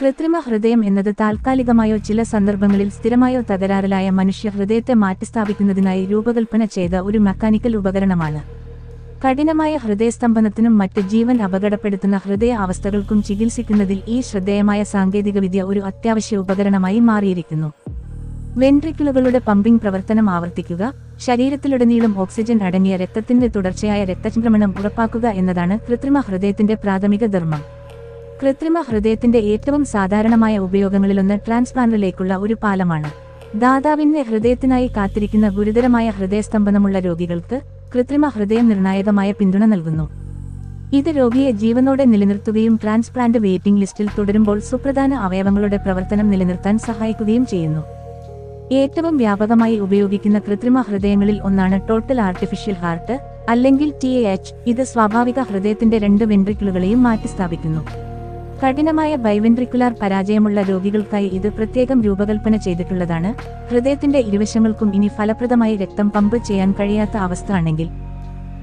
കൃത്രിമ ഹൃദയം എന്നത് താൽക്കാലികമായോ ചില സന്ദർഭങ്ങളിൽ സ്ഥിരമായോ തകരാറിലായ മനുഷ്യ ഹൃദയത്തെ മാറ്റിസ്ഥാപിക്കുന്നതിനായി രൂപകൽപ്പന ചെയ്ത ഒരു മെക്കാനിക്കൽ ഉപകരണമാണ്. കഠിനമായ ഹൃദയസ്തംഭനത്തിനും മറ്റ് ജീവൻ അപകടപ്പെടുത്തുന്ന ഹൃദയ അവസ്ഥകൾക്കും ചികിത്സിക്കുന്നതിൽ ഈ ശ്രദ്ധേയമായ സാങ്കേതികവിദ്യ ഒരു അത്യാവശ്യ ഉപകരണമായി മാറിയിരിക്കുന്നു. വെൻട്രിക്കിളുകളുടെ പമ്പിംഗ് പ്രവർത്തനം ആവർത്തിക്കുക ശരീരത്തിലുടനീളം ഓക്സിജൻ അടങ്ങിയ രക്തത്തിന്റെ തുടർച്ചയായ രക്തചംക്രമണം ഉറപ്പാക്കുക എന്നതാണ് കൃത്രിമ ഹൃദയത്തിന്റെ പ്രാഥമിക ധർമ്മം. കൃത്രിമ ഹൃദയത്തിന്റെ ഏറ്റവും സാധാരണമായ ഉപയോഗങ്ങളിലൊന്ന് ട്രാൻസ്പ്ലാന്റിലേക്കുള്ള ഒരു പാലമാണ്. ദാതാവിന്റെ ഹൃദയത്തിനായി കാത്തിരിക്കുന്ന ഗുരുതരമായ ഹൃദയസ്തംഭനമുള്ള രോഗികൾക്ക് കൃത്രിമ ഹൃദയം നിർണായകമായ പിന്തുണ നൽകുന്നു. ഇത് രോഗിയെ ജീവനോടെ നിലനിർത്തുകയും ട്രാൻസ്പ്ലാന്റ് വെയിറ്റിംഗ് ലിസ്റ്റിൽ തുടരുമ്പോൾ സുപ്രധാന അവയവങ്ങളുടെ പ്രവർത്തനം നിലനിർത്താൻ സഹായിക്കുകയും ചെയ്യുന്നു. ഏറ്റവും വ്യാപകമായി ഉപയോഗിക്കുന്ന കൃത്രിമ ഹൃദയങ്ങളിൽ ഒന്നാണ് ടോട്ടൽ ആർട്ടിഫിഷ്യൽ ഹാർട്ട് അല്ലെങ്കിൽ ടി എച്ച്. ഇത് സ്വാഭാവിക ഹൃദയത്തിന്റെ രണ്ട് വെൻട്രിക്കിളുകളെയും മാറ്റിസ്ഥാപിക്കുന്നു. കഠിനമായ ബൈവെൻട്രിക്കുലാർ പരാജയമുള്ള രോഗികൾക്കായി ഇത് പ്രത്യേകം രൂപകൽപ്പന ചെയ്തിട്ടുള്ളതാണ്. ഹൃദയത്തിന്റെ ഇരുവശങ്ങൾക്കും ഇനി ഫലപ്രദമായി രക്തം പമ്പ് ചെയ്യാൻ കഴിയാത്ത അവസ്ഥ ആണെങ്കിൽ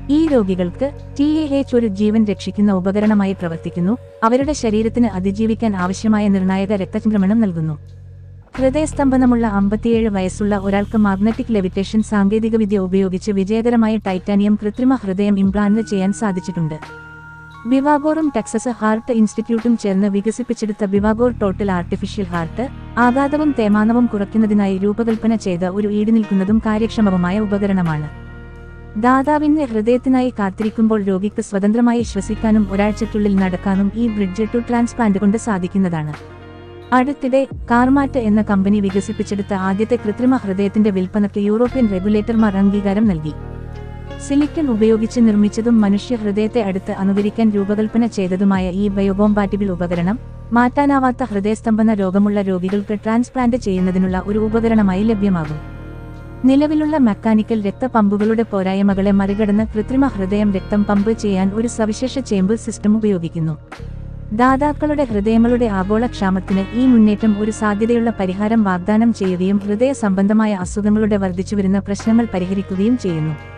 ഈ രോഗികൾക്ക് ടി എ എച്ച് ഒരു ജീവൻ രക്ഷിക്കുന്ന ഉപകരണമായി പ്രവർത്തിക്കുന്നു. അവരുടെ ശരീരത്തിന് അതിജീവിക്കാൻ ആവശ്യമായ നിർണായക രക്തചംക്രമണം നൽകുന്നു. ഹൃദയസ്തംഭനമുള്ള അമ്പത്തിയേഴ് വയസ്സുള്ള ഒരാൾക്ക് മാഗ്നറ്റിക് ലെവിറ്റേഷൻ സാങ്കേതികവിദ്യ ഉപയോഗിച്ച് വിജയകരമായ ടൈറ്റാനിയം കൃത്രിമ ഹൃദയം ഇംപ്ലാന്റ് ചെയ്യാൻ സാധിച്ചിട്ടുണ്ട്. ബിവാഗോറും ടെക്സസ് ഹാർട്ട് ഇൻസ്റ്റിറ്റ്യൂട്ടും ചേർന്ന് വികസിപ്പിച്ചെടുത്ത ബിവാഗോർ ടോട്ടൽ ആർട്ടിഫിഷ്യൽ ഹാർട്ട് ആഘാതവും തേമാനവും കുറയ്ക്കുന്നതിനായി രൂപകൽപ്പന ചെയ്ത ഒരു ഈടുനിൽക്കുന്നതും കാര്യക്ഷമവുമായ ഉപകരണമാണ്. ദാതാവിന്റെ ഹൃദയത്തിനായി കാത്തിരിക്കുമ്പോൾ രോഗിക്ക് സ്വതന്ത്രമായി ശ്വസിക്കാനും ഒരാഴ്ചയ്ക്കുള്ളിൽ നടക്കാനും ഈ ബ്രിഡ്ജ് ടു ട്രാൻസ്പ്ലാന്റ് കൊണ്ട് സാധിക്കുന്നതാണ്. അടുത്തിടെ കാർമാറ്റ് എന്ന കമ്പനി വികസിപ്പിച്ചെടുത്ത ആദ്യത്തെ കൃത്രിമ ഹൃദയത്തിന്റെ വിൽപ്പനയ്ക്ക് യൂറോപ്യൻ റെഗുലേറ്റർമാർ അംഗീകാരം നൽകി. സിലിക്കൺ ഉപയോഗിച്ച് നിർമ്മിച്ചതും മനുഷ്യ ഹൃദയത്തെ അടുത്ത് അനുകരിക്കാൻ രൂപകൽപ്പന ചെയ്തതുമായ ഈ ബയോകോമ്പാറ്റിബിൾ ഉപകരണം മാറ്റാനാവാത്ത ഹൃദയസ്തംഭന രോഗമുള്ള രോഗികൾക്ക് ട്രാൻസ്പ്ലാന്റ് ചെയ്യുന്നതിനുള്ള ഒരു ഉപകരണമായി ലഭ്യമാകും. നിലവിലുള്ള മെക്കാനിക്കൽ രക്തപമ്പുകളുടെ പോരായ്മകളെ മറികടന്ന് കൃത്രിമ ഹൃദയം രക്തം പമ്പ് ചെയ്യാൻ ഒരു സവിശേഷ ചേമ്പ് സിസ്റ്റം ഉപയോഗിക്കുന്നു. ദാതാക്കളുടെ ഹൃദയങ്ങളുടെ ആഗോളക്ഷാമത്തിന് ഈ മുന്നേറ്റം ഒരു സാധ്യതയുള്ള പരിഹാരം വാഗ്ദാനം ചെയ്യുകയും ഹൃദയ സംബന്ധമായ അസുഖങ്ങളുടെ വർദ്ധിച്ചുവരുന്ന പ്രശ്നങ്ങൾ പരിഹരിക്കുകയും ചെയ്യുന്നു.